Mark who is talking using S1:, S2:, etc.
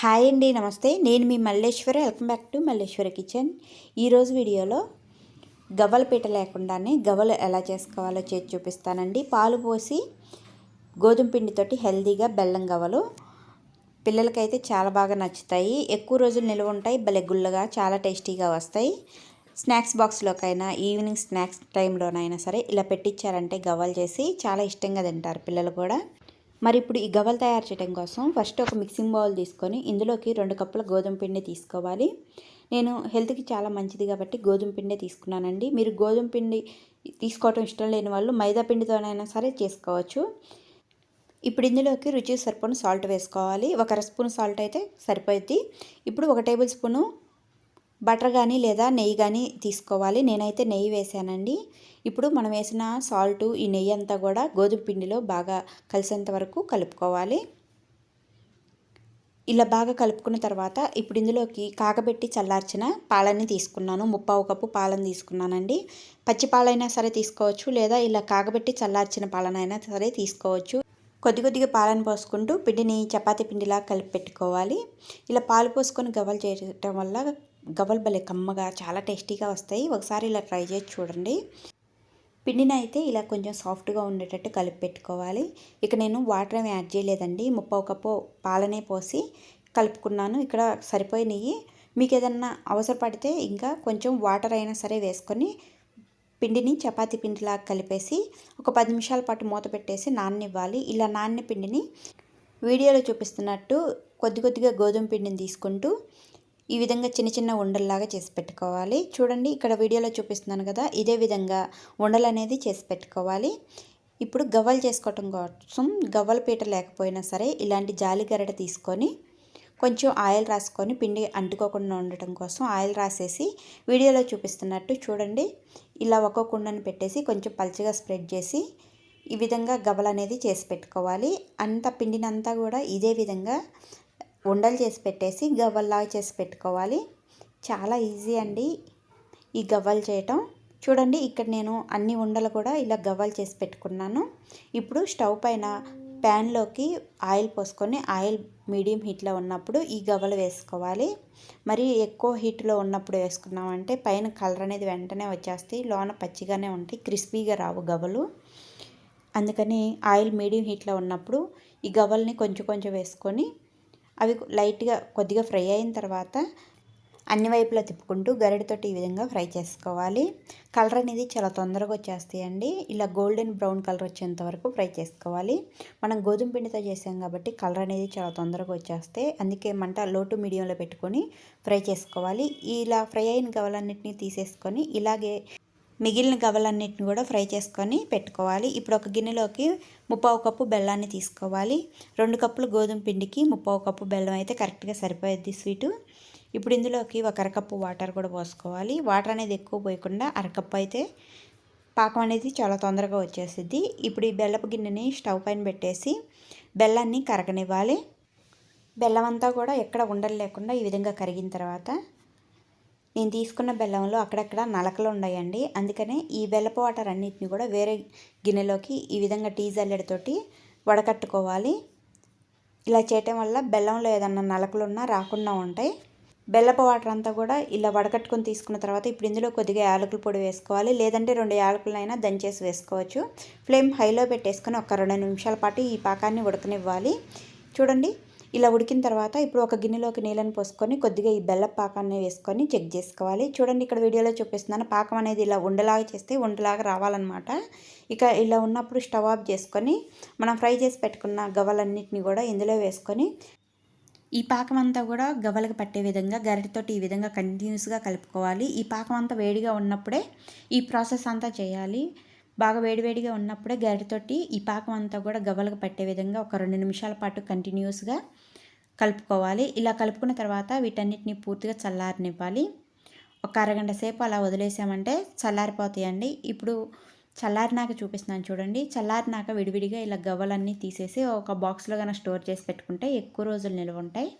S1: Hi అండి నమస్తే. నేను మీ Malleswari. Welcome back to Malleswari kitchen ఈరోజు వీడియోలో గవ్వల పీట లేకుండానే గవ్వలు ఎలా చేసుకోవాలో చేసి చూపిస్తానండి. పాలు పోసి గోధుమ పిండితోటి హెల్దీగా బెల్లం గవ్వలు పిల్లలకైతే చాలా బాగా నచ్చుతాయి. ఎక్కువ రోజులు నిల్వ ఉంటాయి భలే గుల్లగా చాలా టేస్టీగా వస్తాయి. స్నాక్స్ బాక్స్లోకైనా ఈవినింగ్ స్నాక్స్ టైంలోనైనా సరే ఇలా పెట్టించారంటే గవ్వలు చేసి చాలా ఇష్టంగా తింటారు పిల్లలు కూడా. మరి ఇప్పుడు ఈ గవ్వలు తయారు చేయడం కోసం ఫస్ట్ ఒక మిక్సింగ్ బౌల్ తీసుకొని ఇందులోకి రెండు కప్పుల గోధుమ పిండి తీసుకోవాలి. నేను హెల్త్కి చాలా మంచిది కాబట్టి గోధుమ పిండే తీసుకున్నానండి. మీరు గోధుమ పిండి తీసుకోవటం ఇష్టం లేని వాళ్ళు మైదా పిండితోనైనా సరే చేసుకోవచ్చు. ఇప్పుడు ఇందులోకి రుచి సరిపోను సాల్ట్ వేసుకోవాలి. ఒక స్పూన్ సాల్ట్ అయితే సరిపోద్ది. ఇప్పుడు ఒక టేబుల్ స్పూను బటర్ కానీ లేదా నెయ్యి కానీ తీసుకోవాలి. నేనైతే నెయ్యి వేసానండి. ఇప్పుడు మనం వేసిన సాల్టు ఈ నెయ్యి అంతా కూడా గోధుమ పిండిలో బాగా కలిసేంత వరకు కలుపుకోవాలి. ఇలా బాగా కలుపుకున్న తర్వాత ఇప్పుడు ఇందులోకి కాగబెట్టి చల్లార్చిన పాలని తీసుకున్నాను. ముప్పావు కప్పు పాలను తీసుకున్నానండి. పచ్చి పాలైనా సరే తీసుకోవచ్చు లేదా ఇలా కాగబెట్టి చల్లార్చిన పాలనైనా సరే తీసుకోవచ్చు. కొద్ది కొద్దిగా పాలను పోసుకుంటూ పిండిని చపాతీ పిండిలా కలిపి పెట్టుకోవాలి. ఇలా పాలు పోసుకొని గవ్వలు చేయటం వల్ల గవ్వలు భలే కమ్మగా చాలా టేస్టీగా వస్తాయి. ఒకసారి ఇలా ట్రై చేసి చూడండి. పిండిని అయితే ఇలా కొంచెం సాఫ్ట్గా ఉండేటట్టు కలిపి పెట్టుకోవాలి. ఇక నేను వాటర్ ఏమి యాడ్ చేయలేదండి. ముప్పావు కప్పు పాలనే పోసి కలుపుకున్నాను. ఇక్కడ సరిపోయినాయి మీకు ఏదన్నా అవసరపడితే ఇంకా కొంచెం వాటర్ అయినా సరే వేసుకొని పిండిని చపాతి పిండిలా కలిపేసి ఒక పది నిమిషాల పాటు మూత పెట్టేసి నాననివ్వాలి. ఇలా నాన్న పిండిని వీడియోలో చూపిస్తున్నట్టు కొద్ది కొద్దిగా గోధుమ పిండిని తీసుకుంటూ ఈ విధంగా చిన్న చిన్న ఉండల్లాగా చేసి పెట్టుకోవాలి. చూడండి ఇక్కడ వీడియోలో చూపిస్తున్నాను కదా ఇదే విధంగా ఉండలు అనేది చేసి పెట్టుకోవాలి. ఇప్పుడు గవ్వలు చేసుకోవటం కోసం గవ్వల పీట లేకపోయినా సరే ఇలాంటి జాలి గరడ తీసుకొని కొంచెం ఆయిల్ రాసుకొని పిండి అంటుకోకుండా ఉండటం కోసం ఆయిల్ రాసేసి వీడియోలో చూపిస్తున్నట్టు చూడండి. ఇలా ఒక్కొక్క కుండను పెట్టేసి కొంచెం పల్చగా స్ప్రెడ్ చేసి ఈ విధంగా గవ్వలు అనేది చేసి పెట్టుకోవాలి. అంత పిండినంతా కూడా ఇదే విధంగా ఉండలు చేసి పెట్టేసి గవ్వల్లాగా చేసి పెట్టుకోవాలి. చాలా ఈజీ అండి ఈ గవ్వలు చేయటం. చూడండి ఇక్కడ నేను అన్ని ఉండలు కూడా ఇలా గవ్వలు చేసి పెట్టుకున్నాను. ఇప్పుడు స్టవ్ పైన ప్యాన్లోకి ఆయిల్ పోసుకొని ఆయిల్ మీడియం హీట్లో ఉన్నప్పుడు ఈ గవ్వలు వేసుకోవాలి. మరి ఎక్కువ హీట్లో ఉన్నప్పుడు వేసుకున్నామంటే పైన కలర్ అనేది వెంటనే వచ్చేస్తాయి. లోన పచ్చిగానే ఉంటాయి క్రిస్పీగా రావు గవ్వలు. అందుకని ఆయిల్ మీడియం హీట్లో ఉన్నప్పుడు ఈ గవ్వల్ని కొంచెం కొంచెం వేసుకొని అవి లైట్గా కొద్దిగా ఫ్రై అయిన తర్వాత అన్ని వైపులా తిప్పుకుంటూ గరిటతోటి ఈ విధంగా ఫ్రై చేసుకోవాలి. కలర్ అనేది చాలా తొందరగా వచ్చేస్తాయండి. ఇలా గోల్డెన్ బ్రౌన్ కలర్ వచ్చేంత వరకు ఫ్రై చేసుకోవాలి. మనం గోధుమ పిండితో చేసాం కాబట్టి కలర్ అనేది చాలా తొందరగా వచ్చేస్తాయి. అందుకే మంట లో టు మీడియంలో పెట్టుకొని ఫ్రై చేసుకోవాలి. ఇలా ఫ్రై అయిన గవలన్నింటినీ తీసేసుకొని ఇలాగే మిగిలిన గవలన్నిటిని కూడా ఫ్రై చేసుకొని పెట్టుకోవాలి. ఇప్పుడు ఒక గిన్నెలోకి ముప్పావు కప్పు బెల్లాన్ని తీసుకోవాలి. రెండు కప్పులు గోధుమ పిండికి ముప్పావు కప్పు బెల్లం అయితే కరెక్ట్గా సరిపోయేది స్వీటు. ఇప్పుడు ఇందులోకి ఒక అరకప్పు వాటర్ కూడా పోసుకోవాలి. వాటర్ అనేది ఎక్కువ పోయకుండా అరకప్పు అయితే పాకం అనేది చాలా తొందరగా వచ్చేసిద్ది. ఇప్పుడు ఈ బెల్లపు గిన్నెని స్టవ్ పైన పెట్టేసి బెల్లాన్ని కరగనివ్వాలి. బెల్లం అంతా కూడా ఎక్కడ ఉండలు లేకుండా ఈ విధంగా కరిగిన తర్వాత నేను తీసుకున్న బెల్లంలో అక్కడక్కడ నలకలు ఉన్నాయండి అందుకనే ఈ బెల్లపు వాటర్ అన్నిటిని కూడా వేరే గిన్నెలోకి ఈ విధంగా టీ జల్లెడతోటి వడకట్టుకోవాలి. ఇలా చేయటం వల్ల బెల్లంలో ఏదన్నా నలకలు ఉన్నా రాకుండా ఉంటాయి. బెల్లపు వాటర్ అంతా కూడా ఇలా వడకట్టుకొని తీసుకున్న తర్వాత ఇప్పుడు ఇందులో కొద్దిగా యాలకుల పొడి వేసుకోవాలి. లేదంటే రెండు యాలకులైనా దంచేసి వేసుకోవచ్చు. ఫ్లేమ్ హైలో పెట్టేసుకొని ఒక రెండు నిమిషాల పాటు ఈ పాకాన్ని ఉడకనివ్వాలి. చూడండి ఇలా ఉడికిన తర్వాత ఇప్పుడు ఒక గిన్నెలోకి నీళ్ళని పోసుకొని కొద్దిగా ఈ బెల్ల పాకాన్ని వేసుకొని చెక్ చేసుకోవాలి. చూడండి ఇక్కడ వీడియోలో చూపిస్తున్నాను. పాకం అనేది ఇలా ఉండలాగా చేస్తే ఉండలాగా రావాలన్నమాట. ఇక ఇలా ఉన్నప్పుడు స్టవ్ ఆఫ్ చేసుకొని మనం ఫ్రై చేసి పెట్టుకున్న గవ్వలన్నింటినీ కూడా ఇందులో వేసుకొని ఈ పాకం అంతా కూడా గవ్వలకు పట్టే విధంగా గరిటతోటి ఈ విధంగా కంటిన్యూస్గా కలుపుకోవాలి. ఈ పాకం అంతా వేడిగా ఉన్నప్పుడే ఈ ప్రాసెస్ అంతా చేయాలి. బాగా వేడివేడిగా ఉన్నప్పుడే గరిటతోటి ఈ పాకం అంతా కూడా గవ్వలకు పట్టే విధంగా ఒక రెండు నిమిషాల పాటు కంటిన్యూస్గా కలుపుకోవాలి. ఇలా కలుపుకున్న తర్వాత వీటన్నిటిని పూర్తిగా చల్లారనివ్వాలి. ఒక అరగంట సేపు అలా వదిలేసామంటే చల్లారిపోతాయండి. ఇప్పుడు చల్లారినాక చూపిస్తున్నాను చూడండి. చల్లారినాక విడివిడిగా ఇలా గవ్వలన్నీ తీసేసి ఒక బాక్స్లో కనుక స్టోర్ చేసి పెట్టుకుంటే ఎక్కువ రోజులు నిల్వ ఉంటాయి.